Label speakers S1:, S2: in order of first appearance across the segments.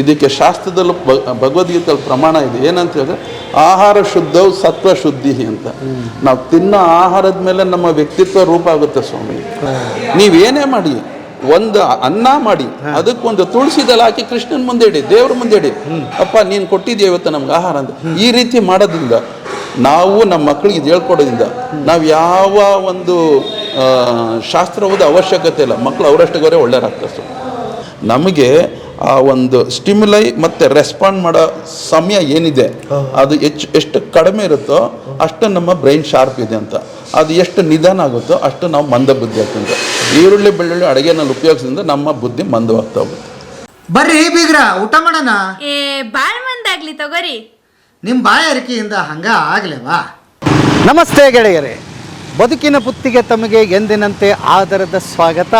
S1: ಇದಕ್ಕೆ ಶಾಸ್ತ್ರದಲ್ಲೂ ಭಗವದ್ಗೀತೆಯಲ್ಲಿ ಪ್ರಮಾಣ ಇದೆ. ಏನಂತ ಹೇಳಿದ್ರೆ, ಆಹಾರ ಶುದ್ಧವು ಸತ್ವ ಶುದ್ಧಿ ಅಂತ. ನಾವು ತಿನ್ನೋ ಆಹಾರದ ಮೇಲೆ ನಮ್ಮ ವ್ಯಕ್ತಿತ್ವ ರೂಪ ಆಗುತ್ತೆ ಸ್ವಾಮಿ. ನೀವೇನೇ ಮಾಡಿ, ಒಂದು ಅನ್ನ ಮಾಡಿ, ಅದಕ್ಕೊಂದು ತುಳಸಿದಲ್ಲ ಹಾಕಿ ಕೃಷ್ಣನ ಮುಂದೆ ಇಡಿ, ದೇವ್ರ ಮುಂದೆ ಇಡಿ. ಅಪ್ಪ, ನೀನು ಕೊಟ್ಟಿದ್ಯಾ ಇವತ್ತು ನಮ್ಗೆ ಆಹಾರ ಅಂತ. ಈ ರೀತಿ ಮಾಡೋದ್ರಿಂದ ನಾವು ನಮ್ಮ ಮಕ್ಕಳಿಗೆ ಇದು ಹೇಳ್ಕೊಡೋದ್ರಿಂದ ನಾವು ಯಾವ ಒಂದು ಶಾಸ್ತ್ರವದ ಅವಶ್ಯಕತೆ ಇಲ್ಲ. ಮಕ್ಕಳು ಅವರಷ್ಟಗವರೆ ಒಳ್ಳೆಯರಾಗ್ತಾರೆ ನಮಗೆ ಆ ಒಂದು ಸ್ಟಿಮ್ಯುಲೈ ಮತ್ತೆ ರೆಸ್ಪಾಂಡ್ ಮಾಡೋ ಸಮಯ ಏನಿದೆ ಅದು ಹೆಚ್ಚು ಎಷ್ಟು ಕಡಿಮೆ ಇರುತ್ತೋ ಅಷ್ಟು ನಮ್ಮ ಬ್ರೈನ್ ಶಾರ್ಪ್ ಇದೆ ಅಂತ. ಅದು ಎಷ್ಟು ನಿಧಾನ ಆಗುತ್ತೋ ಅಷ್ಟು ನಾವು ಮಂದ ಬುದ್ಧಿ ಆಗ್ತಂತ ಈರುಳ್ಳಿ ಬೆಳ್ಳುಳ್ಳಿ ಅಡುಗೆನಲ್ಲಿ ಉಪಯೋಗಿಸಿದ್ರೆ ನಮ್ಮ ಬುದ್ಧಿ ಮಂದವಾಗ್ತಾ ಹೋಗುತ್ತೆ.
S2: ಬರ್ರಿ ಬೀಗ್ರ ಊಟ ಮಾಡೋಣ?
S3: ಏ ಬಾಳ್ ಮಂದಾಗ್ಲಿ ತಗೋರಿ.
S2: ನಿಮ್ಮ ಬಾಯಾರಿಕೆಯಿಂದ ಹಂಗ ಆಗ್ಲೇವಾ? ನಮಸ್ತೆ ಗೆಳೆಯರೇ ಬದುಕಿನ ಪುತ್ತಿಗೆ ತಮಗೆ ಎಂದಿನಂತೆ ಆದರದ ಸ್ವಾಗತ.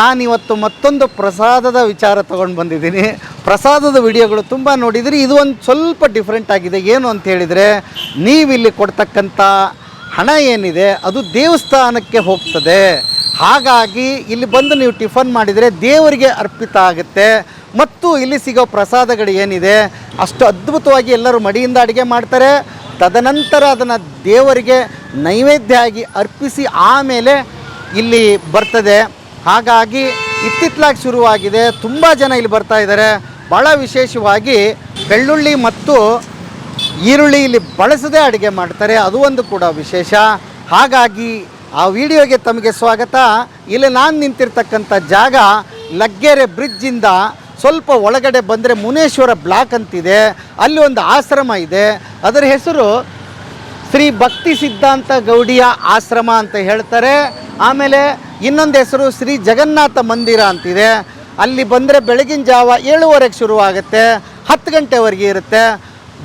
S2: ನಾನಿವತ್ತು ಮತ್ತೊಂದು ಪ್ರಸಾದದ ವಿಚಾರ ತಗೊಂಡು ಬಂದಿದ್ದೀನಿ. ಪ್ರಸಾದದ ವಿಡಿಯೋಗಳು ತುಂಬ ನೋಡಿದ್ರಿ, ಇದು ಒಂದು ಸ್ವಲ್ಪ ಡಿಫ್ರೆಂಟ್ ಆಗಿದೆ. ಏನು ಅಂತ ಹೇಳಿದರೆ, ನೀವಿಲ್ಲಿ ಕೊಡ್ತಕ್ಕಂಥ ಹಣ ಏನಿದೆ, ಅದು ದೇವಸ್ಥಾನಕ್ಕೆ ಹೋಗ್ತದೆ. ಹಾಗಾಗಿ ಇಲ್ಲಿ ಬಂದು ನೀವು ಟಿಫನ್ ಮಾಡಿದರೆ ದೇವರಿಗೆ ಅರ್ಪಿತ ಆಗುತ್ತೆ. ಮತ್ತು ಇಲ್ಲಿ ಸಿಗೋ ಪ್ರಸಾದಗಳು ಏನಿದೆ, ಅಷ್ಟು ಅದ್ಭುತವಾಗಿ ಎಲ್ಲರೂ ಮಡಿಯಿಂದ ಅಡುಗೆ ಮಾಡ್ತಾರೆ. ತದನಂತರ ಅದನ್ನು ದೇವರಿಗೆ ನೈವೇದ್ಯ ಆಗಿ ಅರ್ಪಿಸಿ ಆಮೇಲೆ ಇಲ್ಲಿ ಬರ್ತದೆ. ಹಾಗಾಗಿ ಇತ್ತಿತ್ತಲಾಗಿ ಶುರುವಾಗಿದೆ. ತುಂಬ ಜನ ಇಲ್ಲಿ ಬರ್ತಾ ಇದ್ದಾರೆ. ಭಾಳ ವಿಶೇಷವಾಗಿ ಬೆಳ್ಳುಳ್ಳಿ ಮತ್ತು ಈರುಳ್ಳಿ ಇಲ್ಲಿ ಬಳಸದೆ ಅಡುಗೆ ಮಾಡ್ತಾರೆ. ಅದು ಒಂದು ಕೂಡ ವಿಶೇಷ. ಹಾಗಾಗಿ ಆ ವಿಡಿಯೋಗೆ ತಮಗೆ ಸ್ವಾಗತ. ಇಲ್ಲಿ ನಾನು ನಿಂತಿರ್ತಕ್ಕಂಥ ಜಾಗ ಲಗ್ಗೆರೆ ಬ್ರಿಡ್ಜಿಂದ ಸ್ವಲ್ಪ ಒಳಗಡೆ ಬಂದರೆ ಮುನೇಶ್ವರ ಬ್ಲಾಕ್ ಅಂತಿದೆ. ಅಲ್ಲಿ ಒಂದು ಆಶ್ರಮ ಇದೆ. ಅದರ ಹೆಸರು ಶ್ರೀ ಭಕ್ತಿ ಸಿದ್ಧಾಂತ ಗೌಡಿಯ ಆಶ್ರಮ ಅಂತ ಹೇಳ್ತಾರೆ. ಆಮೇಲೆ ಇನ್ನೊಂದು ಹೆಸರು ಶ್ರೀ ಜಗನ್ನಾಥ ಮಂದಿರ ಅಂತಿದೆ. ಅಲ್ಲಿ ಬಂದರೆ ಬೆಳಗಿನ ಜಾವ ಏಳುವರೆಗೆ ಶುರುವಾಗುತ್ತೆ. ಹತ್ತು ಗಂಟೆವರೆಗೆ ಇರುತ್ತೆ.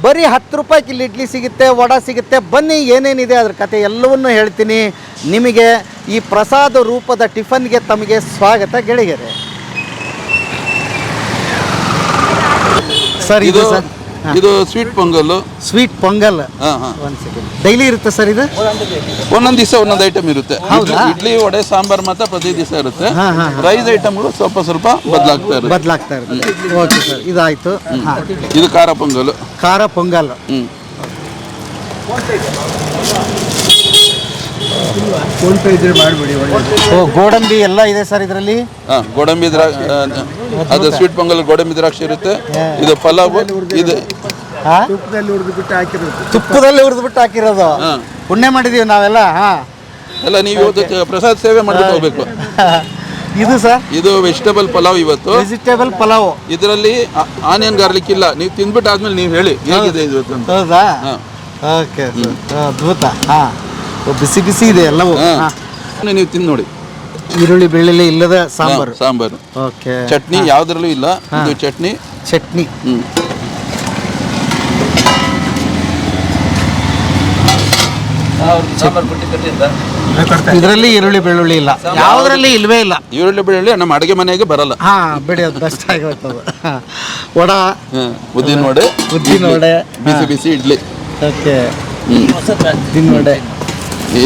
S2: ಬರೀ ಹತ್ತು ರೂಪಾಯಿ ಇಲ್ಲಿ ಇಡ್ಲಿ ಸಿಗುತ್ತೆ ವಡ ಸಿಗುತ್ತೆ. ಬನ್ನಿ ಏನೇನಿದೆ ಅದ್ರ ಕತೆ ಎಲ್ಲವನ್ನೂ ಹೇಳ್ತೀನಿ. ನಿಮಗೆ ಈ ಪ್ರಸಾದ ರೂಪದ ಟಿಫನ್ಗೆ ತಮಗೆ ಸ್ವಾಗತ ಗೆಳೆಯರೆ. ಸರ್ ಇದು
S1: ಇದು sweet pongal
S2: sweet pongal daily ಇರುತ್ತೆ ಸರ್ ಇದು?
S1: ಒಂದೊಂದು ದಿವಸ ಒಂದೊಂದು ಐಟಮ್ ಇರುತ್ತೆ? ಇಡ್ಲಿ- ವಡೆ ಸಾಂಬಾರ್ ಮಾತ್ರ ಪ್ರತಿ ದಿವಸ ಇರುತ್ತೆ. ರೈಸ್ ಐಟಮ್ಗಳು ಸ್ವಲ್ಪ ಸ್ವಲ್ಪ ಬದಲಾಗ್ತಾ ಇರುತ್ತೆ.
S2: ಬದಲಾಗ್ತಾ ಇರುತ್ತೆ. ಓಕೆ ಸರ್ ಇದಾಯಿತು.
S1: ಇದು ಖಾರ ಪೊಂಗಲ್.
S2: ಖಾರ ಪೊಂಗಲ್. ಓ ಗೋಡಂಬಿ ಎಲ್ಲ ಇದೆ ಸರ್ ಇದರಲ್ಲಿ?
S1: ಹಾ ಗೋಡಂಬಿ ದ್ರಾಕ್ಷಿ ಅದು ಸ್ವೀಟ್ ಪೊಂಗಲ್ ಗೋಡಂಬಿ ದ್ರಾಕ್ಷಿ ಇರುತ್ತೆ. ಇದು ಪಲಾವ್ ಇದು
S2: ಹಾಂ? ತುಪ್ಪದಲ್ಲಿ ಹುರಿದು ಬಿಟ್ಟು ಹಾಕಿರೋದು.
S1: ಹಾ.
S2: ಪುಣ್ಯ ಮಾಡಿದೀವಿ ನಾವೆಲ್ಲ ಹಾಂ?
S1: ಎಲ್ಲ ನೀವು ಇವತ್ತು ಪ್ರಸಾದ ಸೇವೆ ಮಾಡ್ಬಿಟ್ಟು ಹೋಗ್ಬೇಕು.
S2: ಇದು ಸರ್?
S1: ಇದು ವೆಜಿಟೇಬಲ್ ಪಲಾವ್ ಇವತ್ತು.
S2: ವೆಜಿಟೇಬಲ್ ಪಲಾವ್.
S1: ಇದರಲ್ಲಿ ಆನಿಯನ್ ಗಾರ್ಲಿಕ್ ಇಲ್ಲ. ನೀವು ತಿಂದ್ಬಿಟ್ಟು ಆದ್ಮೇಲೆ ನೀವು ಹೇಳಿ ಹೇಗಿದೆ ಇದು ಇವತ್ತು ಅಂತ.
S2: ಹೌದಾ?
S1: ಹಾ.
S2: ಓಕೆ ಅದ್ಭುತ. ಹಾಂ. ಬಿಸಿ ಬಿಸಿ ಇದೆ ಎಲ್ಲವೂ.
S1: ಹಾ. ನೀವು ತಿಂದು ನೋಡಿ.
S2: ಈರುಳ್ಳಿ ಬೆಳ್ಳುಳ್ಳಿ ಇಲ್ಲದ ಸಾಂಬಾರು
S1: ಹಾ, ಸಾಂಬಾರು.
S2: ಓಕೆ.
S1: ಚಟ್ನಿ ಯಾವ್ದ್ರಲ್ಲೂ ಇಲ್ಲ ಇದು ಚಟ್ನಿ.
S2: ಚಟ್ನಿ.
S1: ಹ್ಮ್.
S2: ಇದರಲ್ಲಿ ಈರುಳ್ಳಿ ಬೆಳ್ಳುಳ್ಳಿ ಇಲ್ಲ. ಯಾವುದರಲ್ಲಿ ಇಲ್ವೇ ಇಲ್ಲ.
S1: ಈರುಳ್ಳಿ ಬೆಳ್ಳುಳ್ಳಿ ನಮ್ಮ ಅಡುಗೆ ಮನೆಗೆ ಬರಲ್ಲ.
S2: ಹಾ ಬಿಡಿ ಅದು ಬೆಸ್ಟ್ ಆಗಿರ್ತದೆ ವಡ.
S1: ಉದ್ದಿನ ವಡೆ
S2: ಉದ್ದಿನ ವಡೆ.
S1: ಬಿಸಿ ಬಿಸಿ ಇಡ್ಲಿ.
S2: ಓಕೆ.
S1: ಹ್ಮ್.
S2: ಉದ್ದಿನ ವಡೆ.
S1: ಏ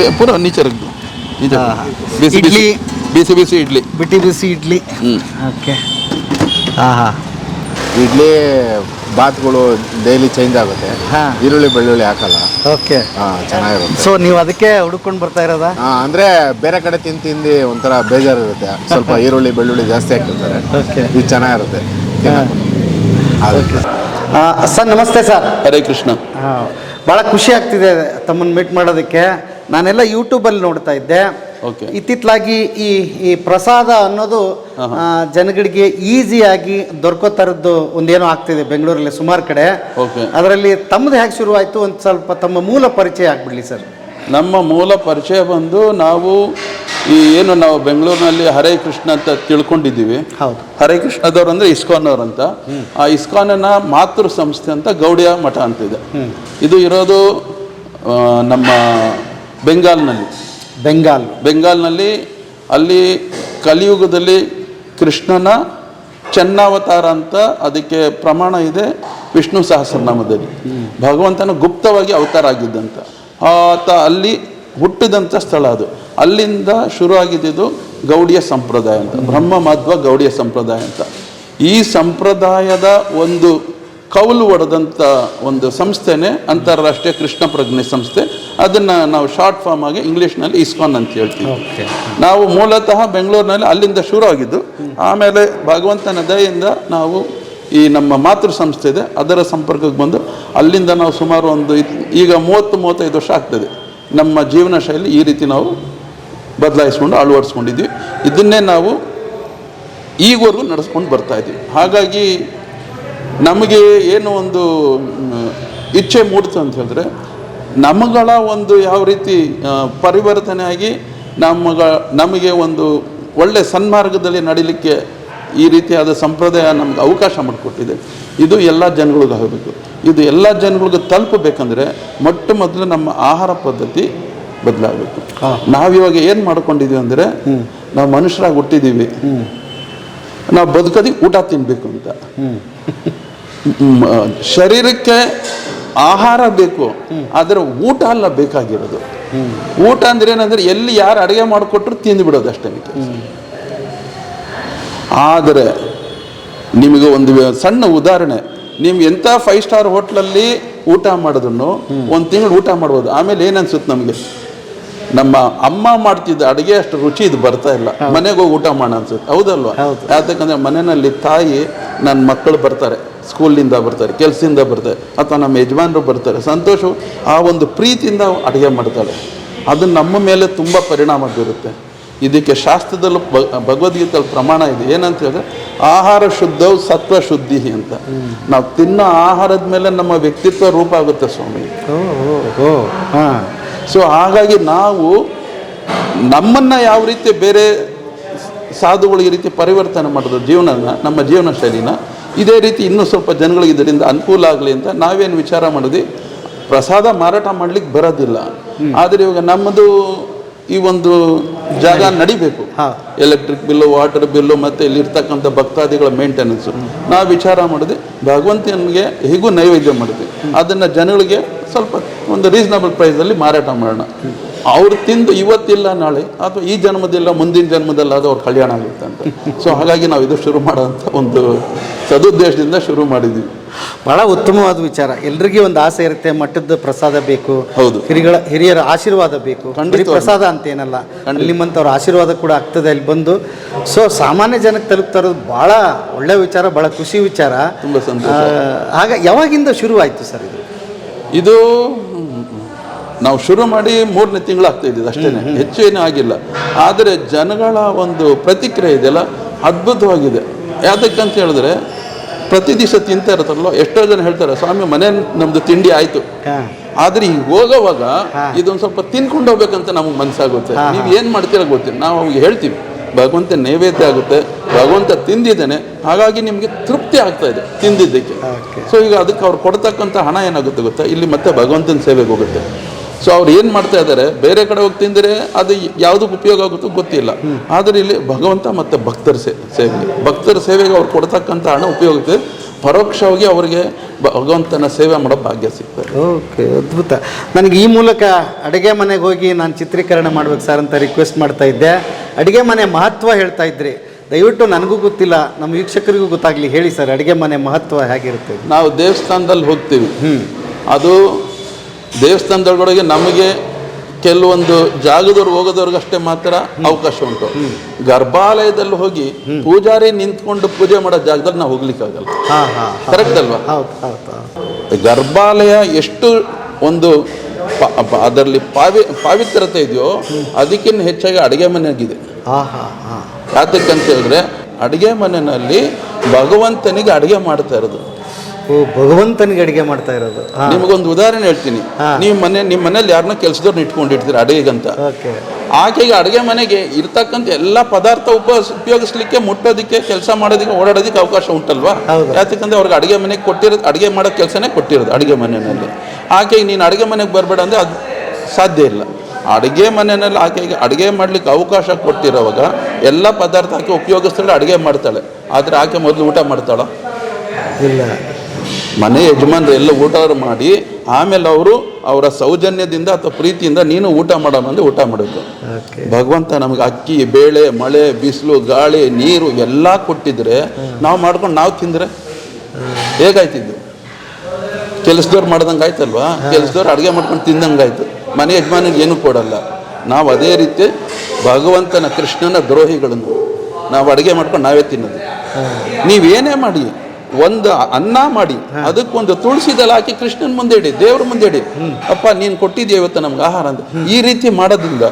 S2: ಏ
S1: ಪೂರ ನೀಚರ್. ನೀಚರ್.
S2: ಬಿಸಿ
S1: ಇಡ್ಲಿ. ಬಿಸಿ ಬಿಸಿ ಇಡ್ಲಿ.
S2: ಬಿಟಿ ಬಿಸಿ ಇಡ್ಲಿ.
S1: ಹ್ಞೂ
S2: ಓಕೆ. ಹಾಂ ಹಾಂ.
S4: ಇಡ್ಲಿ ಬಾತ್ಗಳು ಡೈಲಿ ಚೇಂಜ್ ಆಗುತ್ತೆ.
S2: ಹಾ.
S4: ಈರುಳ್ಳಿ ಬೆಳ್ಳುಳ್ಳಿ ಹಾಕಲ್ಲ.
S2: ಓಕೆ.
S4: ಹಾ, ಚೆನ್ನಾಗಿರುತ್ತೆ.
S2: ಸೊ ನೀವು ಅದಕ್ಕೆ ಹುಡುಕೊಂಡು ಬರ್ತಾ ಇರೋದಾ?
S4: ಹಾ, ಅಂದ್ರೆ ಬೇರೆ ಕಡೆ ತಿಂದು ತಿಂದು ಒಂಥರ ಬೇಜಾರಿರುತ್ತೆ. ಸ್ವಲ್ಪ ಈರುಳ್ಳಿ ಬೆಳ್ಳುಳ್ಳಿ ಜಾಸ್ತಿ ಹಾಕಿರ್ತಾರೆ
S2: ಓಕೆ.
S4: ಇದು ಚೆನ್ನಾಗಿರುತ್ತೆ. ತಿನ್ನಕ್ಕೆ. ಆ,
S2: ಸರ್ ನಮಸ್ತೆ ಸರ್.
S1: ಹರೇ ಕೃಷ್ಣ.
S2: ಭಾಳ ಖುಷಿ ಆಗ್ತಿದೆ ತಮ್ಮನ್ನು ಮೀಟ್ ಮಾಡೋದಕ್ಕೆ. ನಾನೆಲ್ಲ ಯೂಟ್ಯೂಬಲ್ಲಿ ನೋಡ್ತಾ ಇದ್ದೆ.
S1: ಓಕೆ
S2: ಇತ್ತಿತ್ತಲಾಗಿ ಈ ಈ ಪ್ರಸಾದ ಅನ್ನೋದು ಜನಗಳಿಗೆ ಈಸಿಯಾಗಿ ದೊರಕೋ ಥರದ್ದು ಒಂದೇನೋ ಆಗ್ತಿದೆ ಬೆಂಗಳೂರಲ್ಲಿ ಸುಮಾರು ಕಡೆ. ಅದರಲ್ಲಿ ತಮ್ಮದು ಹೇಗೆ ಶುರುವಾಯಿತು ಒಂದು ಸ್ವಲ್ಪ ತಮ್ಮ ಮೂಲ ಪರಿಚಯ ಆಗ್ಬಿಡ್ಲಿ ಸರ್.
S1: ನಮ್ಮ ಮೂಲ ಪರಿಚಯ ಬಂದು ನಾವು ಈ ಏನು ನಾವು ಬೆಂಗಳೂರಿನಲ್ಲಿ ಹರೇ ಕೃಷ್ಣ ಅಂತ ತಿಳ್ಕೊಂಡಿದ್ದೀವಿ.
S2: ಹೌದು.
S1: ಹರೇ ಕೃಷ್ಣದವ್ರು ಅಂದ್ರೆ ಇಸ್ಕಾನ್ ಅವ್ರು ಅಂತ ಆ ಇಸ್ಕಾನ್ನ ಮಾತೃ ಸಂಸ್ಥೆ ಅಂತ ಗೌಡಿಯ ಮಠ ಅಂತ ಇದೆ. ಇದು ಇರೋದು ನಮ್ಮ ಬೆಂಗಾಲ್ನಲ್ಲಿ.
S2: ಬೆಂಗಾಲ್.
S1: ಬೆಂಗಾಲ್ನಲ್ಲಿ ಅಲ್ಲಿ ಕಲಿಯುಗದಲ್ಲಿ ಕೃಷ್ಣನ ಚನ್ನಾವತಾರ ಅಂತ ಅದಕ್ಕೆ ಪ್ರಮಾಣ ಇದೆ ವಿಷ್ಣು ಸಹಸ್ರನಾಮದಲ್ಲಿ. ಭಗವಂತನ ಗುಪ್ತವಾಗಿ ಅವತಾರ ಆಗಿದ್ದಂತ. ಆತ ಅಲ್ಲಿ ಹುಟ್ಟಿದಂಥ ಸ್ಥಳ ಅದು. ಅಲ್ಲಿಂದ ಶುರು ಆಗಿದ್ದು ಗೌಡಿಯ ಸಂಪ್ರದಾಯ ಅಂತ. ಬ್ರಹ್ಮ ಮಧ್ವ ಗೌಡಿಯ ಸಂಪ್ರದಾಯ ಅಂತ. ಈ ಸಂಪ್ರದಾಯದ ಒಂದು ಕೌಲು ಒಡೆದಂಥ ಒಂದು ಸಂಸ್ಥೆನೇ ಅಂತಾರಾಷ್ಟ್ರೀಯ ಕೃಷ್ಣ ಪ್ರಜ್ಞೆ ಸಂಸ್ಥೆ. ಅದನ್ನು ನಾವು ಶಾರ್ಟ್ ಫಾರ್ಮ್ ಆಗಿ ಇಂಗ್ಲೀಷ್ನಲ್ಲಿ ಇಸ್ಕಾನ್ ಅಂತ ಹೇಳ್ತೀವಿ.
S2: ಓಕೆ.
S1: ನಾವು ಮೂಲತಃ ಬೆಂಗಳೂರಿನಲ್ಲಿ ಅಲ್ಲಿಂದ ಶುರು ಆಗಿದ್ದು ಆಮೇಲೆ ಭಗವಂತನ ದಯೆಯಿಂದ ನಾವು ಈ ನಮ್ಮ ಮಾತೃ ಸಂಸ್ಥೆ ಇದೆ, ಅದರ ಸಂಪರ್ಕಕ್ಕೆ ಬಂದು ಅಲ್ಲಿಂದ ನಾವು ಸುಮಾರು ಒಂದು ಈಗ ಮೂವತ್ತು, ಮೂವತ್ತೈದು ವರ್ಷ ಆಗ್ತದೆ. ನಮ್ಮ ಜೀವನ ಶೈಲಿ ಈ ರೀತಿ ನಾವು ಬದಲಾಯಿಸ್ಕೊಂಡು ಅಳವಡಿಸ್ಕೊಂಡಿದ್ವಿ. ಇದನ್ನೇ ನಾವು ಈವರೆಗೂ ನಡೆಸ್ಕೊಂಡು ಬರ್ತಾ ಇದ್ದೀವಿ ಹಾಗಾಗಿ ನಮಗೆ ಏನು ಒಂದು ಇಚ್ಛೆ ಮೂಡ್ತು ಅಂತ ಹೇಳಿದ್ರೆ, ನಮಗಳ ಒಂದು ಯಾವ ರೀತಿ ಪರಿವರ್ತನೆ ಆಗಿ ನಮಗ, ನಮಗೆ ಒಂದು ಒಳ್ಳೆ ಸನ್ಮಾರ್ಗದಲ್ಲಿ ನಡಿಲಿಕ್ಕೆ ಈ ರೀತಿಯಾದ ಸಂಪ್ರದಾಯ ನಮ್ಗೆ ಅವಕಾಶ ಮಾಡಿಕೊಟ್ಟಿದೆ. ಇದು ಎಲ್ಲ ಜನಗಳಿಗೂ ಆಗಬೇಕು. ಇದು ಎಲ್ಲ ಜನಗಳಿಗೂ ತಲುಪಬೇಕಂದ್ರೆ ಮೊಟ್ಟ ಮೊದಲು ನಮ್ಮ ಆಹಾರ ಪದ್ಧತಿ ಬದಲಾಗಬೇಕು. ನಾವಿವಾಗ ಏನು ಮಾಡ್ಕೊಂಡಿದ್ದೀವಿ ಅಂದರೆ ನಾವು ಮನುಷ್ಯರಾಗಿ ಹುಟ್ಟಿದ್ದೀವಿ ನಾವು ಬದುಕೋದಿಗೆ ಊಟ ತಿನ್ನಬೇಕು ಅಂತ. ಶರೀರಕ್ಕೆ ಆಹಾರ ಬೇಕು ಆದರೆ ಊಟ ಅಲ್ಲ ಬೇಕಾಗಿರೋದು. ಊಟ ಅಂದ್ರೆ ಏನಂದ್ರೆ ಎಲ್ಲಿ ಯಾರು ಅಡುಗೆ ಮಾಡಿಕೊಟ್ರು ತಿಂದು ಬಿಡೋದು ಅಷ್ಟೇ ಆದರೆ ನಿಮಗೆ ಒಂದು ಸಣ್ಣ ಉದಾಹರಣೆ. ನೀವು ಎಂಥ ಫೈವ್ ಸ್ಟಾರ್ ಹೋಟ್ಲಲ್ಲಿ ಊಟ ಮಾಡಿದ್ರು ಒಂದು ತಿಂಗಳು ಊಟ ಮಾಡ್ಬೋದು. ಆಮೇಲೆ ಏನು ಅನ್ಸುತ್ತೆ ನಮಗೆ? ನಮ್ಮ ಅಮ್ಮ ಮಾಡ್ತಿದ್ದ ಅಡುಗೆ ಅಷ್ಟು ರುಚಿ ಇದು ಬರ್ತಾ ಇಲ್ಲ. ಮನೆಗೆ ಹೋಗಿ ಊಟ ಮಾಡ ಅನ್ಸುತ್ತೆ. ಹೌದಲ್ವಾ? ಯಾಕಂದ್ರೆ ಮನೆಯಲ್ಲಿ ತಾಯಿ ನನ್ನ ಮಕ್ಕಳು ಬರ್ತಾರೆ. ಸ್ಕೂಲಿಂದ ಬರ್ತಾರೆ ಕೆಲಸದಿಂದ ಬರ್ತಾರೆ ಅಥವಾ ನಮ್ಮ ಯಜಮಾನರು ಬರ್ತಾರೆ. ಸಂತೋಷ ಆ ಒಂದು ಪ್ರೀತಿಯಿಂದ ಅಡುಗೆ ಮಾಡ್ತಾಳೆ. ಅದು ನಮ್ಮ ಮೇಲೆ ತುಂಬ ಪರಿಣಾಮ ಬೀರುತ್ತೆ. ಇದಕ್ಕೆ ಶಾಸ್ತ್ರದಲ್ಲೂ ಭಗವದ್ಗೀತೆಯಲ್ಲಿ ಪ್ರಮಾಣ ಇದೆ. ಏನಂತ ಹೇಳಿದ್ರೆ ಆಹಾರ ಶುದ್ಧವು ಸತ್ವ ಶುದ್ಧಿ ಅಂತ. ನಾವು ತಿನ್ನೋ ಆಹಾರದ ಮೇಲೆ ನಮ್ಮ ವ್ಯಕ್ತಿತ್ವ ರೂಪ ಆಗುತ್ತೆ ಸ್ವಾಮಿ. ಸೊ ಹಾಗಾಗಿ ನಾವು ನಮ್ಮನ್ನು ಯಾವ ರೀತಿ ಬೇರೆ ಸಾಧುಗಳು ಈ ರೀತಿ ಪರಿವರ್ತನೆ ಮಾಡೋದು ಜೀವನನ ನಮ್ಮ ಜೀವನ ಶೈಲಿನ ಇದೇ ರೀತಿ ಇನ್ನೂ ಸ್ವಲ್ಪ ಜನಗಳಿಗೆ ಇದರಿಂದ ಅನುಕೂಲ ಆಗಲಿ ಅಂತ ನಾವೇನು ವಿಚಾರ ಮಾಡಿದ್ವಿ. ಪ್ರಸಾದ ಮಾರಾಟ ಮಾಡ್ಲಿಕ್ಕೆ ಬರೋದಿಲ್ಲ. ಆದರೆ ಇವಾಗ ನಮ್ಮದು ಈ ಒಂದು ಜಾಗ ನಡಿಬೇಕು. ಎಲೆಕ್ಟ್ರಿಕ್ ಬಿಲ್ಲು ವಾಟರ್ ಬಿಲ್ಲು ಮತ್ತು ಇಲ್ಲಿರ್ತಕ್ಕಂಥ ಭಕ್ತಾದಿಗಳ ಮೇಂಟೆನೆನ್ಸ್ ನಾವು ವಿಚಾರ ಮಾಡಿದ್ವಿ ಭಗವಂತನಿಗೆ ಹೇಗೂ ನೈವೇದ್ಯ ಮಾಡಿದ್ವಿ ಅದನ್ನು ಜನಗಳಿಗೆ ಸ್ವಲ್ಪ ಒಂದು ರೀಸನಬಲ್ ಪ್ರೈಸಲ್ಲಿ ಮಾರಾಟ ಮಾಡೋಣ. ಅವ್ರು ತಿಂದು ಇವತ್ತಿಲ್ಲ ನಾಳೆ ಅಥವಾ ಈ ಜನ್ಮದಿಲ್ಲ ಮುಂದಿನ ಜನ್ಮದಲ್ಲಿ ಅದು ಅವ್ರ ಕಲ್ಯಾಣ ಆಗುತ್ತೆ ಅಂತ. ಸೊ ಹಾಗಾಗಿ ನಾವು ಇದು ಶುರು ಮಾಡೋಂಥ ಒಂದು ಸದುದ್ದೇಶದಿಂದ ಶುರು ಮಾಡಿದ್ವಿ.
S2: ಬಹಳ ಉತ್ತಮವಾದ ವಿಚಾರ. ಎಲ್ರಿಗೂ ಒಂದು ಆಸೆ ಇರುತ್ತೆ ಮಠದ ಪ್ರಸಾದ ಬೇಕು
S1: ಹೌದು.
S2: ಹಿರಿಗಳ ಹಿರಿಯರ ಆಶೀರ್ವಾದ ಬೇಕು. ಬರೀ ಪ್ರಸಾದ ಅಂತ ಏನಲ್ಲ ನಿಮ್ಮಂಥವ್ರ ಆಶೀರ್ವಾದ ಕೂಡ ಆಗ್ತದೆ ಅಲ್ಲಿ ಬಂದು. ಸೊ ಸಾಮಾನ್ಯ ಜನಕ್ಕೆ ತಲುಪ್ತಾ ಇರೋದು ಭಾಳ ಒಳ್ಳೆ ವಿಚಾರ ಭಾಳ ಖುಷಿ ವಿಚಾರ.
S1: ತುಂಬ ಸಂತೋಷ.
S2: ಆಗ ಯಾವಾಗಿಂದ ಶುರುವಾಯಿತು ಆಯಿತು ಸರ್ ಇದು?
S1: ಇದು ನಾವು ಶುರು ಮಾಡಿ ಮೂರನೇ ತಿಂಗಳಾಗ್ತಾ ಇದ್ದಿದ್ದು ಅಷ್ಟೇ ಹೆಚ್ಚು ಏನೂ ಆಗಿಲ್ಲ. ಆದರೆ ಜನಗಳ ಒಂದು ಪ್ರತಿಕ್ರಿಯೆ ಇದೆಯಲ್ಲ ಅದ್ಭುತವಾಗಿದೆ. ಯಾತಕ್ಕಂತ ಹೇಳಿದ್ರೆ ಪ್ರತಿ ದಿವಸ ತಿಂತಾ ಇರ್ತಾರಲ್ಲ ಎಷ್ಟೋ ಜನ ಹೇಳ್ತಾರೆ ಸ್ವಾಮಿ ಮನೆ ನಮ್ದು ತಿಂಡಿ ಆಯ್ತು. ಆದ್ರೆ ಈಗ ಹೋಗೋವಾಗ. ಇದೊಂದು ಸ್ವಲ್ಪ ತಿನ್ಕೊಂಡು ಹೋಗ್ಬೇಕಂತ ನಮಗೆ ಮನಸ್ಸಾಗುತ್ತೆ ನೀವು ಏನು ಮಾಡ್ತೀರಾ ಗೊತ್ತಿಲ್ಲ. ನಾವು ಅವ್ರಿಗೆ ಹೇಳ್ತೀವಿ ಭಗವಂತ ನೈವೇದ್ಯ ಆಗುತ್ತೆ ಭಗವಂತ ತಿಂದಿದ್ದಾನೆ. ಹಾಗಾಗಿ ನಿಮಗೆ ತೃಪ್ತಿ ಆಗ್ತಾ ಇದೆ ತಿಂದಿದ್ದಕ್ಕೆ. ಸೊ ಈಗ ಅದಕ್ಕೆ ಅವ್ರು ಕೊಡ್ತಕ್ಕಂಥ ಹಣ ಏನಾಗುತ್ತೆ ಗೊತ್ತಾ? ಇಲ್ಲಿ ಮತ್ತೆ ಭಗವಂತನ ಸೇವೆಗೆ ಹೋಗುತ್ತೆ. ಸೊ ಅವ್ರು ಏನು ಮಾಡ್ತಾ ಇದ್ದಾರೆ ಬೇರೆ ಕಡೆ ಹೋಗಿ ತಿಂದರೆ ಅದು ಯಾವುದಕ್ಕೆ ಉಪಯೋಗ ಆಗುತ್ತೋ ಗೊತ್ತಿಲ್ಲ. ಆದರೆ ಇಲ್ಲಿ ಭಗವಂತ ಮತ್ತು ಭಕ್ತರ ಸೇ ಸೇವೆಗೆ ಭಕ್ತರ ಸೇವೆಗೆ ಅವ್ರು ಕೊಡ್ತಕ್ಕಂಥ ಹಣ ಉಪಯೋಗಕ್ಕೆ ಪರೋಕ್ಷವಾಗಿ ಅವರಿಗೆ ಭಗವಂತನ ಸೇವೆ ಮಾಡೋ ಭಾಗ್ಯ ಸಿಗ್ತದೆ.
S2: ಓಕೆ ಅದ್ಭುತ. ನನಗೆ ಈ ಮೂಲಕ ಅಡುಗೆ ಮನೆಗೆ ಹೋಗಿ ನಾನು ಚಿತ್ರೀಕರಣ ಮಾಡ್ಬೇಕು ಸರ್ ಅಂತ ರಿಕ್ವೆಸ್ಟ್ ಮಾಡ್ತಾ ಇದ್ದೆ. ಅಡುಗೆ ಮನೆ ಮಹತ್ವ ಹೇಳ್ತಾ ಇದ್ರಿ. ದಯವಿಟ್ಟು ನನಗೂ ಗೊತ್ತಿಲ್ಲ ನಮ್ಮ ವೀಕ್ಷಕರಿಗೂ ಗೊತ್ತಾಗಲಿ. ಹೇಳಿ ಸರ್ ಅಡುಗೆ ಮನೆ ಮಹತ್ವ ಹೇಗಿರುತ್ತೆ
S1: ನಾವು ದೇವಸ್ಥಾನದಲ್ಲಿ ಹೋಗ್ತೀವಿ. ಅದು ದೇವಸ್ಥಾನದೊಳಗಡೆ ನಮಗೆ ಕೆಲವೊಂದು ಜಾಗದವ್ರು ಹೋಗೋದವ್ರಿಗಷ್ಟೇ ಮಾತ್ರ ಅವಕಾಶ ಉಂಟು. ಗರ್ಭಾಲಯದಲ್ಲಿ ಹೋಗಿ ಪೂಜಾರಿ ನಿಂತ್ಕೊಂಡು ಪೂಜೆ ಮಾಡೋ ಜಾಗದಲ್ಲಿ ನಾವು ಹೋಗ್ಲಿಕ್ಕಾಗಲ್ಲ.
S2: ಹಾಂ ಹಾಂ
S1: ಕರೆಕ್ಟ್ ಅಲ್ವಾ? ಗರ್ಭಾಲಯ ಎಷ್ಟು ಒಂದು ಅದರಲ್ಲಿ ಪಾವಿ ಪಾವಿತ್ರತೆ ಇದೆಯೋ ಅದಕ್ಕಿಂತ ಹೆಚ್ಚಾಗಿ ಅಡುಗೆ ಮನೆಯಾಗಿದೆ. ಯಾತಕ್ಕಂತ ಹೇಳಿದ್ರೆ ಅಡುಗೆ ಮನೆಯಲ್ಲಿ ಭಗವಂತನಿಗೆ ಅಡುಗೆ ಮಾಡ್ತಾ ಇರೋದು.
S2: ಓ ಭಗವಂತನಿಗೆ ಅಡುಗೆ ಮಾಡ್ತಾ ಇರೋದು.
S1: ನಿಮಗೊಂದು ಉದಾಹರಣೆ ಹೇಳ್ತೀನಿ. ನೀವು ಮನೆ ನಿಮ್ಮ ಮನೇಲಿ ಯಾರನ್ನ ಕೆಲಸದವ್ರನ್ನ ಇಟ್ಕೊಂಡಿರ್ತೀರ ಅಡುಗೆಗಂತ. ಆಕೆಗೆ ಅಡುಗೆ ಮನೆಗೆ ಇರ್ತಕ್ಕಂಥ ಎಲ್ಲ ಪದಾರ್ಥ ಉಪ ಉಪಯೋಗಿಸ್ಲಿಕ್ಕೆ ಮುಟ್ಟೋದಕ್ಕೆ ಕೆಲಸ ಮಾಡೋದಕ್ಕೆ ಓಡಾಡೋದಕ್ಕೆ ಅವಕಾಶ ಉಂಟಲ್ವಾ? ಯಾಕಂದ್ರೆ ಅವ್ರಿಗೆ ಅಡುಗೆ ಮನೆಗೆ ಕೊಟ್ಟಿರೋದು ಅಡುಗೆ ಮಾಡೋ ಕೆಲಸನೇ ಕೊಟ್ಟಿರೋದು ಅಡುಗೆ ಮನೆಯಲ್ಲಿ. ಆಕೆಗೆ ನೀನು ಅಡುಗೆ ಮನೆಗೆ ಬರಬೇಡ ಅಂದರೆ ಅದು ಸಾಧ್ಯ ಇಲ್ಲ. ಅಡುಗೆ ಮನೆಯಲ್ಲಿ ಆಕೆಗೆ ಅಡುಗೆ ಮಾಡ್ಲಿಕ್ಕೆ ಅವಕಾಶ ಕೊಟ್ಟಿರೋವಾಗ ಎಲ್ಲ ಪದಾರ್ಥ ಆಕೆ ಉಪಯೋಗಿಸ್ತಾಳೆ ಅಡುಗೆ ಮಾಡ್ತಾಳೆ. ಆದರೆ ಆಕೆ ಮೊದಲು ಊಟ ಮಾಡ್ತಾಳ?
S2: ಇಲ್ಲ.
S1: ಮನೆ ಯಜಮಾನ್ರು ಎಲ್ಲ ಊಟ ಮಾಡಿ ಆಮೇಲೆ ಅವರು ಅವರ ಸೌಜನ್ಯದಿಂದ ಅಥವಾ ಪ್ರೀತಿಯಿಂದ ನೀನು ಊಟ ಮಾಡೋಣ ಅಂದ್ರೆ ಊಟ
S2: ಮಾಡೋದು
S1: ಭಗವಂತ ನಮಗೆ ಅಕ್ಕಿ ಬೇಳೆ ಮಳೆ ಬಿಸಿಲು ಗಾಳಿ ನೀರು ಎಲ್ಲ ಕೊಟ್ಟಿದ್ರೆ ನಾವು ಮಾಡ್ಕೊಂಡು ನಾವು ತಿಂದ್ರೆ? ಹೇಗಾಯ್ತಿದ್ದು? ಕೆಲಸದವ್ರು ಮಾಡ್ದಂಗೆ ಆಯ್ತಲ್ವಾ? ಕೆಲಸದವ್ರು ಅಡುಗೆ ಮಾಡ್ಕೊಂಡು ತಿಂದಂಗಾಯ್ತು ಮನೆ ಯಜಮಾನಿಗೆ ಏನೂ ಕೊಡಲ್ಲ. ನಾವು ಅದೇ ರೀತಿ ಭಗವಂತನ ಕೃಷ್ಣನ ದ್ರೋಹಿಗಳನ್ನು ನಾವು ಅಡುಗೆ ಮಾಡ್ಕೊಂಡು ನಾವೇ ತಿನ್ನೋದು. ನೀವೇನೇ ಮಾಡಿ ಒಂದು ಅನ್ನ ಮಾಡಿ ಅದಕ್ಕೊಂದು ತುಳಸಿದೆಲ್ಲ ಹಾಕಿ ಕೃಷ್ಣನ ಮುಂದೆ ಇಡಿ ದೇವ್ರ ಮುಂದೆ ಇಡಿ. ಅಪ್ಪ ನೀನು ಕೊಟ್ಟಿದ್ಯಾ ಇವತ್ತು ನಮ್ಗೆ ಆಹಾರ ಅಂತ ಈ ರೀತಿ ಮಾಡೋದ್ರಿಂದ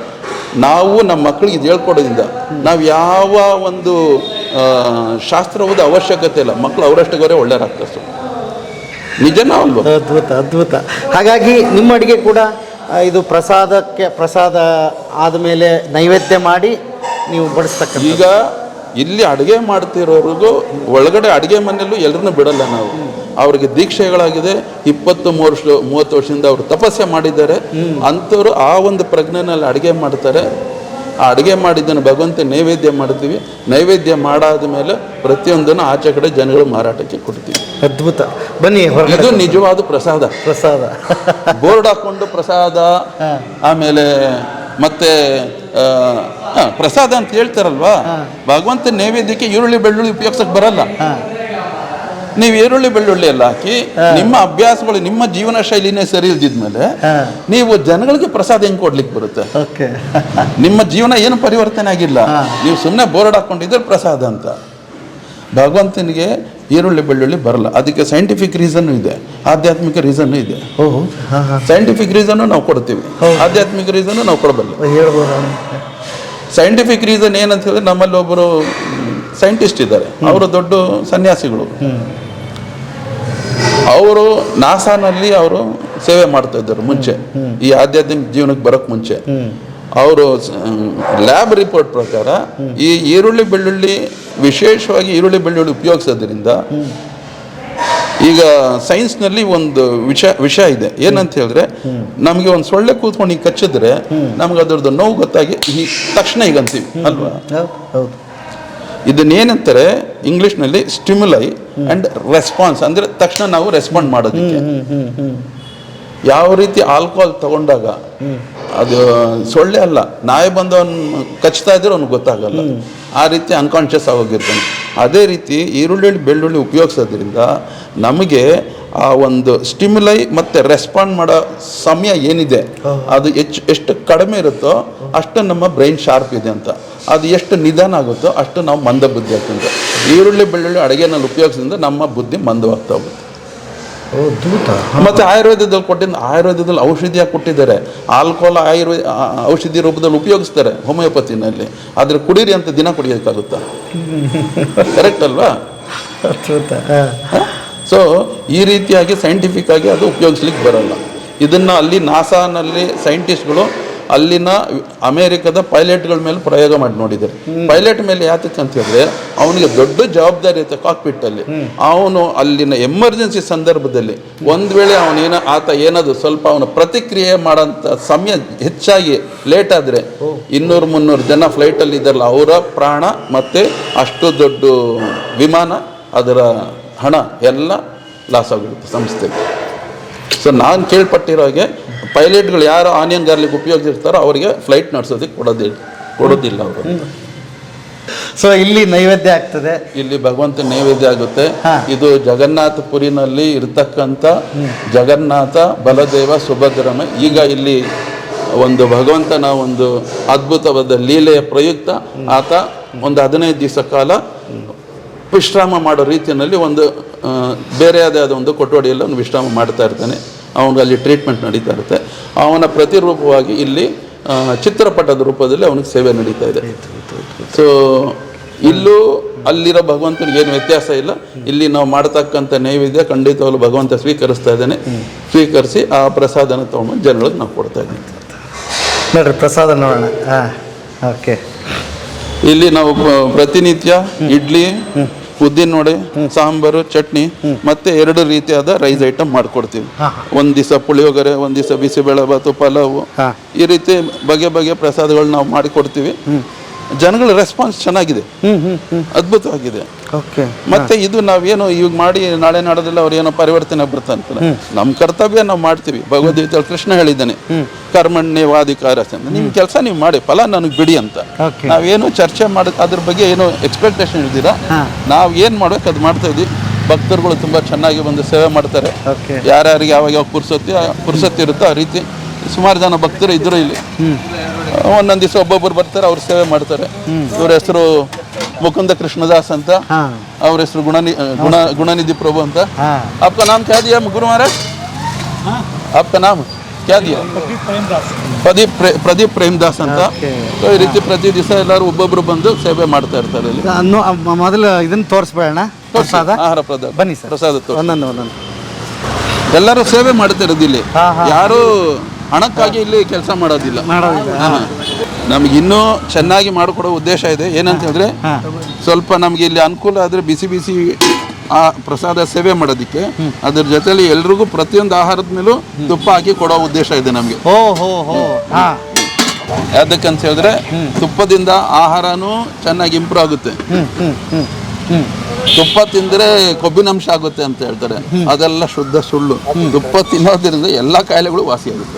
S1: ನಾವು ನಮ್ಮ ಮಕ್ಕಳಿಗೆ ಇದು ಹೇಳ್ಕೊಡೋದ್ರಿಂದ ನಾವು ಯಾವ ಒಂದು ಶಾಸ್ತ್ರವದ ಅವಶ್ಯಕತೆ ಇಲ್ಲ. ಮಕ್ಕಳು ಅವರಷ್ಟವರೇ ಒಳ್ಳೆಯರಾಗ್ತದೆ ಸೊ ನಿಜನಾ ಅಲ್ವ?
S2: ಅದ್ಭುತ ಅದ್ಭುತ. ಹಾಗಾಗಿ ನಿಮ್ಮ ಅಡುಗೆ ಕೂಡ ಇದು ಪ್ರಸಾದಕ್ಕೆ ಪ್ರಸಾದ ಆದಮೇಲೆ ನೈವೇದ್ಯ ಮಾಡಿ ನೀವು ಬಡಿಸ್ತಕ್ಕ
S1: ಈಗ ಇಲ್ಲಿ ಅಡುಗೆ ಮಾಡ್ತಿರೋರಿಗೂ ಒಳಗಡೆ ಅಡುಗೆ ಮನೆಯಲ್ಲೂ ಎಲ್ಲರನ್ನೂ ಬಿಡಲ್ಲ ನಾವು. ಅವ್ರಿಗೆ ದೀಕ್ಷೆಗಳಾಗಿದೆ. ಇಪ್ಪತ್ತು ಮೂರು ವರ್ಷ ಮೂವತ್ತು ವರ್ಷದಿಂದ ಅವರು ತಪಸ್ಸೆ ಮಾಡಿದ್ದಾರೆ. ಅಂಥವ್ರು ಆ ಒಂದು ಪ್ರಜ್ಞೆನಲ್ಲಿ ಅಡುಗೆ ಮಾಡ್ತಾರೆ. ಆ ಅಡುಗೆ ಮಾಡಿದ್ದನ್ನು ಭಗವಂತ ನೈವೇದ್ಯ ಮಾಡ್ತೀವಿ. ನೈವೇದ್ಯ ಮಾಡಾದ ಮೇಲೆ ಪ್ರತಿಯೊಂದನ್ನು ಆಚೆ ಕಡೆ ಜನಗಳು ಮಾರಾಟಕ್ಕೆ ಕೊಡ್ತೀವಿ.
S2: ಅದ್ಭುತ. ಬನ್ನಿ
S1: ಇದು ನಿಜವಾದ ಪ್ರಸಾದ.
S2: ಪ್ರಸಾದ.
S1: ಬೋರ್ಡ್ ಹಾಕೊಂಡು ಪ್ರಸಾದ ಆಮೇಲೆ ಮತ್ತೆ ಪ್ರಸಾದ ಅಂತ ಹೇಳ್ತಾರಲ್ವಾ? ಭಗವಂತ ನೈವೇದ್ಯಕ್ಕೆ ಈರುಳ್ಳಿ ಬೆಳ್ಳುಳ್ಳಿ ಉಪಯೋಗಿಸಕ್ ಬರಲ್ಲ. ನೀವು ಈರುಳ್ಳಿ ಬೆಳ್ಳುಳ್ಳಿ ಎಲ್ಲ ಹಾಕಿ ನಿಮ್ಮ ಅಭ್ಯಾಸಗಳು ನಿಮ್ಮ ಜೀವನ ಶೈಲಿನೇ ಸರಿ ಇಲ್ದಿದ್ಮೇಲೆ. ನೀವು ಜನಗಳಿಗೆ ಪ್ರಸಾದ ಹೆಂಗ್ ಕೊಡ್ಲಿಕ್ಕೆ ಬರುತ್ತೆ? ನಿಮ್ಮ ಜೀವನ ಏನು ಪರಿವರ್ತನೆ ಆಗಿಲ್ಲ. ನೀವು ಸುಮ್ಮನೆ ಬೋರ್ಡ್ ಹಾಕೊಂಡಿದ್ರೆ ಪ್ರಸಾದ ಅಂತ. ಭಗವಂತನಿಗೆ ಈರುಳ್ಳಿ ಬೆಳ್ಳುಳ್ಳಿ ಬರಲ್ಲ. ಅದಕ್ಕೆ ಸೈಂಟಿಫಿಕ್ ರೀಸನ್ನು ಇದೆ. ಆಧ್ಯಾತ್ಮಿಕ ರೀಸನ್ನು ಇದೆ. ಸೈಂಟಿಫಿಕ್ ರೀಸನ್ನು ನಾವು ಕೊಡ್ತೀವಿ. ಆಧ್ಯಾತ್ಮಿಕ ರೀಸನ್ನು ನಾವು ಕೊಡಬಲ್ಲ. ಸೈಂಟಿಫಿಕ್ ರೀಸನ್ ಏನಂತ ಹೇಳಿದ್ರೆ ನಮ್ಮಲ್ಲಿ ಒಬ್ಬರು ಸೈಂಟಿಸ್ಟ್ ಇದ್ದಾರೆ. ಅವರು ದೊಡ್ಡ ಸನ್ಯಾಸಿಗಳು. ಅವರು ನಾಸಾನಲ್ಲಿ ಅವರು ಸೇವೆ ಮಾಡ್ತಾ ಇದ್ದರು ಮುಂಚೆ. ಈ ಆಧ್ಯಾತ್ಮಿಕ ಜೀವನಕ್ಕೆ ಬರೋಕ್ ಮುಂಚೆ. ಅವರು ಲ್ಯಾಬ್ ರಿಪೋರ್ಟ್ ಪ್ರಕಾರ ಈ ಈರುಳ್ಳಿ ಬೆಳ್ಳುಳ್ಳಿ ವಿಶೇಷವಾಗಿ ಈರುಳ್ಳಿ ಬೆಳ್ಳುಳ್ಳಿ ಉಪಯೋಗಿಸೋದ್ರಿಂದ ಈಗ ಸೈನ್ಸ್ನಲ್ಲಿ ಒಂದು ವಿಷ ವಿಷಯ ಇದೆ. ಏನಂತ ಹೇಳಿದ್ರೆ ನಮಗೆ ಒಂದು ಸೊಳ್ಳೆ ಕೂತ್ಕೊಂಡು ಈಗ ಕಚ್ಚಿದ್ರೆ ನಮ್ಗೆ ಅದರದ್ದು ನೋವು ಗೊತ್ತಾಗಿ ಈ ತಕ್ಷಣ ಈಗ ಅಂತೀವಿ ಅಲ್ವಾ? ಇದನ್ನೇನಂತಾರೆ ಇಂಗ್ಲಿಷ್ನಲ್ಲಿ ಸ್ಟಿಮ್ಯುಲೈ ಅಂಡ್ ರೆಸ್ಪಾನ್ಸ್ ಅಂದ್ರೆ ತಕ್ಷಣ ನಾವು ರೆಸ್ಪಾಂಡ್ ಮಾಡೋದಕ್ಕೆ. ಯಾವ ರೀತಿ ಆಲ್ಕೋಹಾಲ್ ತಗೊಂಡಾಗ ಅದು ಸೊಳ್ಳೆ ಅಲ್ಲ ನಾಯಿ ಬಂದವನ್ ಕಚ್ತಾ ಇದ್ರೆ ಅವ್ನಿಗೆ ಗೊತ್ತಾಗಲ್ಲ. ಆ ರೀತಿ ಅನ್ಕಾನ್ಷಿಯಸ್ ಆಗೋಗಿರ್ತಾನೆ. ಅದೇ ರೀತಿ ಈರುಳ್ಳಿ ಬೆಳ್ಳುಳ್ಳಿ ಉಪಯೋಗಿಸೋದ್ರಿಂದ ನಮಗೆ ಆ ಒಂದು ಸ್ಟಿಮ್ಯುಲೈ ಮತ್ತೆ ರೆಸ್ಪಾಂಡ್ ಮಾಡೋ ಸಮಯ ಏನಿದೆ ಅದು ಹೆಚ್ಚು ಎಷ್ಟು ಕಡಿಮೆ ಇರುತ್ತೋ ಅಷ್ಟು ನಮ್ಮ ಬ್ರೈನ್ ಶಾರ್ಪ್ ಇದೆ ಅಂತ. ಅದು ಎಷ್ಟು ನಿಧಾನ ಆಗುತ್ತೋ ಅಷ್ಟು ನಾವು ಮಂದ ಬುದ್ಧಿ ಆಗ್ತಂತ ಈರುಳ್ಳಿ ಬೆಳ್ಳುಳ್ಳಿ ಅಡುಗೆನಲ್ಲಿ ಉಪಯೋಗಿಸಿದ್ರೆ ನಮ್ಮ ಬುದ್ಧಿ ಮಂದವಾಗ್ತಾ ಹೋಗುತ್ತೆ. ಮತ್ತೆ ಆಯುರ್ವೇದದಲ್ಲಿ ಕೊಟ್ಟಿದ್ದ ಆಯುರ್ವೇದದಲ್ಲಿ ಔಷಧಿಯಾಗಿ ಕೊಟ್ಟಿದ್ದಾರೆ. ಆಲ್ಕೋಹಾಲ್ ಆಯುರ್ವೇದ ಔಷಧಿ ರೂಪದಲ್ಲಿ ಉಪಯೋಗಿಸ್ತಾರೆ ಹೋಮಿಯೋಪತಿನಲ್ಲಿ. ಆದ್ರೆ ಕುಡೀರಿ ಅಂತ ದಿನ ಕುಡಿಯೋಕ್ಕಾಗುತ್ತಾ? ಕರೆಕ್ಟ್ ಅಲ್ವಾ? ಸೊ ಈ ರೀತಿಯಾಗಿ ಸೈಂಟಿಫಿಕ್ ಆಗಿ ಅದು ಉಪಯೋಗಿಸ್ಲಿಕ್ಕೆ ಬರಲ್ಲ. ಇದನ್ನ ಅಲ್ಲಿ ನಾಸಾನಲ್ಲಿ ಸೈಂಟಿಸ್ಟ್ಗಳು ಅಲ್ಲಿನ ಅಮೇರಿಕದ ಪೈಲಟ್ಗಳ ಮೇಲೆ ಪ್ರಯೋಗ ಮಾಡಿ ನೋಡಿದ್ದಾರೆ. ಪೈಲಟ್ ಮೇಲೆ ಯಾತಕ್ಕೆ ಅಂತ ಹೇಳಿದ್ರೆ ಅವನಿಗೆ ದೊಡ್ಡ ಜವಾಬ್ದಾರಿ ಇರುತ್ತೆ ಕಾಕ್ಪಿಟ್ ಅಲ್ಲಿ ಅವನು ಅಲ್ಲಿನ ಎಮರ್ಜೆನ್ಸಿ ಸಂದರ್ಭದಲ್ಲಿ ಒಂದ್ ವೇಳೆ ಅವನೇನ ಆತ ಏನಾದ್ರು ಸ್ವಲ್ಪ ಅವನ ಪ್ರತಿಕ್ರಿಯೆ ಮಾಡೋಂಥ ಸಮಯ ಹೆಚ್ಚಾಗಿ ಲೇಟ್ ಆದ್ರೆ ಇನ್ನೂರು ಮುನ್ನೂರು ಜನ ಫ್ಲೈಟ್ ಅಲ್ಲಿ ಇದ್ದಾರಲ್ಲ ಅವರ ಪ್ರಾಣ ಮತ್ತೆ ಅಷ್ಟು ದೊಡ್ಡ ವಿಮಾನ ಅದರ ಹಣ ಎಲ್ಲ ಲಾಸ್ ಆಗಿರುತ್ತೆ ಸಂಸ್ಥೆಗೆ. ಸೊ ನಾನು ಕೇಳ್ಪಟ್ಟಿರೋ ಹಾಗೆ ಪೈಲಟ್ಗಳು ಯಾರು ಆನಿಯನ್ ಗಾರ್ಲಿಕ್ ಉಪಯೋಗಿಸ್ತಾರೋ ಅವರಿಗೆ ಫ್ಲೈಟ್ ನಡೆಸೋದಕ್ಕೆ ಕೊಡೋದಿಲ್ಲ ಕೊಡೋದಿಲ್ಲ ಅವರು.
S2: ಸೊ ಇಲ್ಲಿ ನೈವೇದ್ಯ ಆಗ್ತದೆ.
S1: ಇಲ್ಲಿ ಭಗವಂತ ನೈವೇದ್ಯ ಆಗುತ್ತೆ. ಇದು ಜಗನ್ನಾಥಪುರಿನಲ್ಲಿ ಇರ್ತಕ್ಕಂಥ ಜಗನ್ನಾಥ ಬಲದೇವ ಸುಭದ್ರಮ. ಈಗ ಇಲ್ಲಿ ಒಂದು ಭಗವಂತನ ಒಂದು ಅದ್ಭುತವಾದ ಲೀಲೆಯ ಪ್ರಯುಕ್ತ ಆತ ಒಂದು ಹದಿನೈದು ದಿವಸ ಕಾಲ ವಿಶ್ರಾಮ ಮಾಡೋ ರೀತಿಯಲ್ಲಿ ಒಂದು ಬೇರೆಯಾದ ಒಂದು ಕೊಠಡಿಯಲ್ಲಿ ಒಂದು ವಿಶ್ರಾಮ ಮಾಡ್ತಾ ಇರ್ತಾನೆ. ಅವನಿಗೆ ಅಲ್ಲಿ ಟ್ರೀಟ್ಮೆಂಟ್ ನಡೀತಾ ಇರುತ್ತೆ. ಅವನ ಪ್ರತಿರೂಪವಾಗಿ ಇಲ್ಲಿ ಚಿತ್ರಪಟದ ರೂಪದಲ್ಲಿ ಅವನಿಗೆ ಸೇವೆ ನಡೀತಾ ಇದೆ. ಸೊ ಇಲ್ಲೂ ಅಲ್ಲಿರೋ ಭಗವಂತನಿಗೆ ಏನು ವ್ಯತ್ಯಾಸ ಇಲ್ಲ. ಇಲ್ಲಿ ನಾವು ಮಾಡ್ತಕ್ಕಂಥ ನೈವೇದ್ಯ ಖಂಡಿತವಾಗ್ಲೂ ಭಗವಂತ ಸ್ವೀಕರಿಸ್ತಾ ಇದ್ದಾನೆ. ಸ್ವೀಕರಿಸಿ ಆ ಪ್ರಸಾದನ ತೊಗೊಂಡು ಜನಗಳಿಗೆ ನಾವು ಕೊಡ್ತಾ ಇದ್ದೀವಿ.
S2: ನೋಡ್ರಿ ಪ್ರಸಾದ ನೋಡೋಣ. ಹಾಂ ಓಕೆ
S1: ಇಲ್ಲಿ ನಾವು ಪ್ರತಿನಿತ್ಯ ಇಡ್ಲಿ ಉದ್ದಿನ ವಡೆ ಸಾಂಬಾರು ಚಟ್ನಿ ಮತ್ತೆ ಎರಡು ರೀತಿಯಾದ ರೈಸ್ ಐಟಮ್ ಮಾಡ್ಕೊಡ್ತೀವಿ. ಒಂದ್ ದಿವಸ ಪುಳಿಯೋಗರೆ ಒಂದ್ ದಿವಸ ಬಿಸಿಬೇಳೆಬಾತು ಪಲಾವು. ಈ ರೀತಿ ಬಗೆ ಬಗೆ ಪ್ರಸಾದಗಳು ನಾವು ಮಾಡಿಕೊಡ್ತೀವಿ. ಜನಗಳ ರೆಸ್ಪಾನ್ಸ್ ಚೆನ್ನಾಗಿದೆ. ಅದ್ಭುತವಾಗಿದೆ. ಮತ್ತೆ ಇದು ನಾವೇನು ಇವಾಗ ಮಾಡಿ ನಾಳೆ ನಾಡೋದಿಲ್ಲ ಅವ್ರು ಏನೋ ಪರಿವರ್ತನೆ ಬರ್ತಾನೆ ನಮ್ಮ ಕರ್ತವ್ಯ ನಾವು ಮಾಡ್ತೀವಿ. ಭಗವದ್ಗೀತೆಯಲ್ಲಿ ಕೃಷ್ಣ ಹೇಳಿದ್ದಾನೆ ಕರ್ಮಣ್ಯವಾಧಿಕಾರ ನಿಮ್ ಕೆಲಸ ನೀವು ಮಾಡಿ ಫಲ ನನಗೆ ಬಿಡಿ ಅಂತ. ನಾವೇನು ಚರ್ಚೆ ಮಾಡ ಅದ್ರ ಬಗ್ಗೆ ಏನು ಎಕ್ಸ್ಪೆಕ್ಟೇಷನ್ ಇದ್ದೀರಾ. ನಾವು ಏನು ಮಾಡ್ಬೇಕು ಅದು ಮಾಡ್ತಾ ಇದ್ವಿ. ಭಕ್ತರುಗಳು ತುಂಬಾ ಚೆನ್ನಾಗಿ ಬಂದು ಸೇವೆ ಮಾಡ್ತಾರೆ. ಯಾರ್ಯಾರಿಗೆ ಯಾವಾಗ ಯಾವಾಗ ಪುರ್ಸತ್ತಿ ಪುರ್ಸತ್ತಿರುತ್ತೋ ಆ ರೀತಿ ಸುಮಾರು ಜನ ಭಕ್ತರು ಇದ್ರು ಇಲ್ಲಿ. ಒಂದೊಂದು ದಿವಸ ಒಬ್ಬೊಬ್ಬರು ಬರ್ತಾರೆ ಅವ್ರು ಸೇವೆ ಮಾಡ್ತಾರೆ. ಇವ್ರ ಹೆಸರು ಮುಕುಂದ ಕೃಷ್ಣದಾಸ್ ಅಂತ
S2: ಹಾ
S1: ಅವ್ರ ಹೆಸರು ಗುಣನಿ ಗುಣ ಗುಣನಿಧಿ ಪ್ರಭು ಅಂತ
S2: ಹಾ
S1: आपका नाम क्या दिया गुरु महाराज आपका नाम क्या दिया ಪ್ರದೀಪ್ ಪ್ರೇ- ಪ್ರದೀಪ್ ಪ್ರೇಮ್ದಾಸ್ ಅಂತ
S2: Okay.
S1: So, ಈ ರೀತಿ ಪ್ರತಿ ದಿವಸ ಎಲ್ಲರೂ ಒಬ್ಬೊಬ್ರು ಬಂದು ಸೇವೆ ಮಾಡ್ತಾ ಇರ್ತಾರೆ ಇಲ್ಲಿ
S2: ಅನ್ನು ಮ- ಮೊದಲು ಇದನ್ನ ತೋರಿಸ್ಬೇಡ ಪ್ರಸಾದ
S1: ಆಹಾರ ಪ್ರಸಾದ
S2: ಬನ್ನಿ ಸರ್
S1: ಪ್ರಸಾದ ತೋರ್ಸಿ.
S2: ಒಂದೊಂದು ಒಂದೊಂದು
S1: ಎಲ್ಲರೂ ಸೇವೆ ಮಾಡ್ತಾ ಇರೋದು ಇಲ್ಲಿ
S2: ಹಾ, ಹಾ.
S1: ಯಾರು ಹಣಕ್ಕಾಗಿ ಇಲ್ಲಿ ಕೆಲಸ ಮಾಡೋದಿಲ್ಲ. ನಮ್ಗೆ ಇನ್ನೂ ಚೆನ್ನಾಗಿ ಮಾಡಿಕೊಡೋ ಉದ್ದೇಶ ಇದೆ. ಏನಂತ ಹೇಳಿದ್ರೆ ಸ್ವಲ್ಪ ನಮ್ಗೆ ಇಲ್ಲಿ ಅನುಕೂಲ ಆದ್ರೆ ಬಿಸಿ ಬಿಸಿ ಆ ಪ್ರಸಾದ ಸೇವೆ ಮಾಡೋದಕ್ಕೆ ಅದ್ರ ಜೊತೆಲಿ ಎಲ್ರಿಗೂ ಪ್ರತಿಯೊಂದು ಆಹಾರದ ಮೇಲೂ ತುಪ್ಪ ಹಾಕಿ ಕೊಡೋ ಉದ್ದೇಶ ಇದೆ ನಮಗೆ.
S2: ಓ ಹೋ ಹೋ. ಹಾ.
S1: ಯಾವ್ದಕ್ಕಂತ ಹೇಳಿದ್ರೆ ತುಪ್ಪದಿಂದ ಆಹಾರನೂ ಚೆನ್ನಾಗಿ ಇಂಪ್ರೂವ್ ಆಗುತ್ತೆ. ತುಪ್ಪ ತಿಂದ್ರೆ ಕೊಬ್ಬಿನಂಶ ಆಗುತ್ತೆ ಅಂತ ಹೇಳ್ತಾರೆ. ಅದೆಲ್ಲ ಶುದ್ಧ ಸುಳ್ಳು. ತುಪ್ಪ ತಿನ್ನೋದ್ರಿಂದ ಎಲ್ಲಾ ಕಾಯಿಲೆಗಳು
S2: ವಾಸಿ ಆಗುತ್ತೆ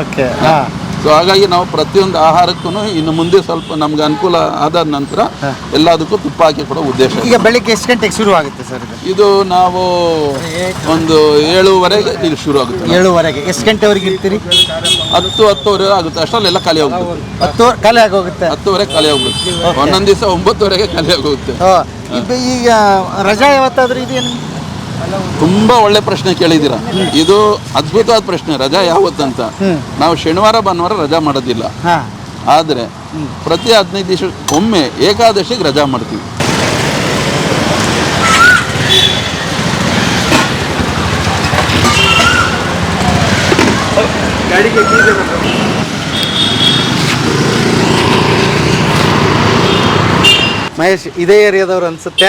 S2: ಓಕೆ ಹಾ.
S1: ಸೊ ಹಾಗಾಗಿ ನಾವು ಪ್ರತಿಯೊಂದು ಆಹಾರಕ್ಕೂ ಇನ್ನು ಮುಂದೆ ಸ್ವಲ್ಪ ನಮ್ಗೆ ಅನುಕೂಲ ಆದ ನಂತರ ಎಲ್ಲದಕ್ಕೂ ತುಪ್ಪ ಹಾಕಿ ಕೊಡೋ ಉದ್ದೇಶ ಇದೆ.
S2: ಈಗ ಬೆಳಿಗ್ಗೆ ಎಷ್ಟು ಗಂಟೆಗೆ ಶುರು ಆಗುತ್ತೆ ಸರ್ ಇದು?
S1: ಇದು ನಾವು ಒಂದು ಏಳುವರೆಗೆ ಇಲ್ಲಿ ಶುರು ಆಗುತ್ತೆ.
S2: ಏಳುವರೆಗೆ. ಎಷ್ಟು ಗಂಟೆವರೆಗೆ ಇರ್ತೀರಿ?
S1: ಹತ್ತು ಹತ್ತುವರೆ ಆಗುತ್ತೆ. ಅಷ್ಟರಲ್ಲೆಲ್ಲ ಖಾಲಿ ಹೋಗುತ್ತೆ.
S2: ಹತ್ತು ಖಾಲಿ ಆಗೋಗುತ್ತೆ
S1: ಹತ್ತುವರೆ ಖಾಲಿ ಹೋಗುತ್ತೆ. ಒಂದೊಂದು ದಿವಸ ಒಂಬತ್ತುವರೆಗೆ ಖಾಲಿ ಆಗೋಗುತ್ತೆ
S2: ಇದು ಈಗ ರಜಾ ಯಾವತ್ತಾದ್ರೂ ಇದೆಯೇನು
S1: ತುಂಬಾ ಒಳ್ಳೆ ಪ್ರಶ್ನೆ ಕೇಳಿದ್ದೀರಾ? ಇದು ಅದ್ಭುತವಾದ ಪ್ರಶ್ನೆ ರಜಾ ಯಾವತ್ತಂತ. ನಾವು ಶನಿವಾರ ಭಾನುವಾರ ರಜಾ ಮಾಡೋದಿಲ್ಲ. ಆದರೆ ಪ್ರತಿ ಹದಿನೈದು ದಿವಸ ಒಮ್ಮೆ ಏಕಾದಶಿಗೆ ರಜಾ ಮಾಡ್ತೀವಿ.
S2: ಮಹೇಶ್ ಇದೇ ಏರಿಯಾದವ್ರು ಅನ್ಸುತ್ತೆ.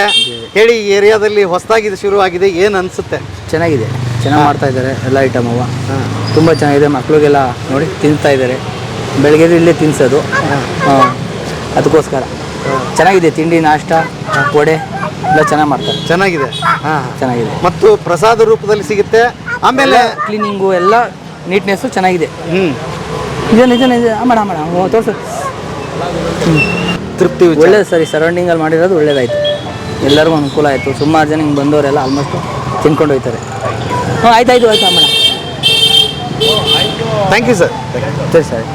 S2: ಹೇಳಿ ಈ ಏರಿಯಾದಲ್ಲಿ ಹೊಸದಾಗಿ ಶುರುವಾಗಿದೆ ಏನು ಅನಿಸುತ್ತೆ?
S5: ಚೆನ್ನಾಗಿದೆ. ಚೆನ್ನಾಗಿ ಮಾಡ್ತಾ ಇದ್ದಾರೆ ಎಲ್ಲ ಐಟಮ್ ಅವ. ತುಂಬ ಚೆನ್ನಾಗಿದೆ ಮಕ್ಕಳಿಗೆಲ್ಲ ನೋಡಿ ತಿಂತಾ ಇದ್ದಾರೆ. ಬೆಳಗ್ಗೆ ಇಲ್ಲೇ ತಿನ್ಸೋದು. ಅದಕ್ಕೋಸ್ಕರ. ಚೆನ್ನಾಗಿದೆ ತಿಂಡಿ ನಾಷ್ಟ ವಡೆ ಎಲ್ಲ ಚೆನ್ನಾಗಿ ಮಾಡ್ತಾರೆ.
S2: ಚೆನ್ನಾಗಿದೆ. ಹಾಂ.
S5: ಚೆನ್ನಾಗಿದೆ.
S2: ಮತ್ತು ಪ್ರಸಾದ ರೂಪದಲ್ಲಿ ಸಿಗುತ್ತೆ. ಆಮೇಲೆ
S5: ಕ್ಲೀನಿಂಗು ಎಲ್ಲ ನೀಟ್ನೆಸ್ಸು ಚೆನ್ನಾಗಿದೆ.
S2: ಹ್ಞೂ
S5: ನಿಜ ನಿಜ ನಿಜ ಮೇಡಮ್ ಮಾಡ ತೋರಿಸು.
S2: ತೃಪ್ತಿ.
S5: ಒಳ್ಳೇದು ಸರಿ ಸರೌಂಡಿಂಗಲ್ಲಿ ಮಾಡಿರೋದು ಒಳ್ಳೇದಾಯಿತು. ಎಲ್ಲರಿಗೂ ಅನುಕೂಲ ಆಯಿತು. ಸುಮಾರು ಜನ ಹಿಂಗೆ ಬಂದವರೆಲ್ಲ ಆಲ್ಮೋಸ್ಟ್ ತಿನ್ಕೊಂಡು ಹೋಗ್ತಾರೆ ಹ್ಞೂ ಆಯ್ತು ಆಯ್ತು ಆಯ್ತು ಅಮ್ಮ
S2: ಥ್ಯಾಂಕ್ ಯು ಸರ್
S5: ಸರಿ ಸರಿ.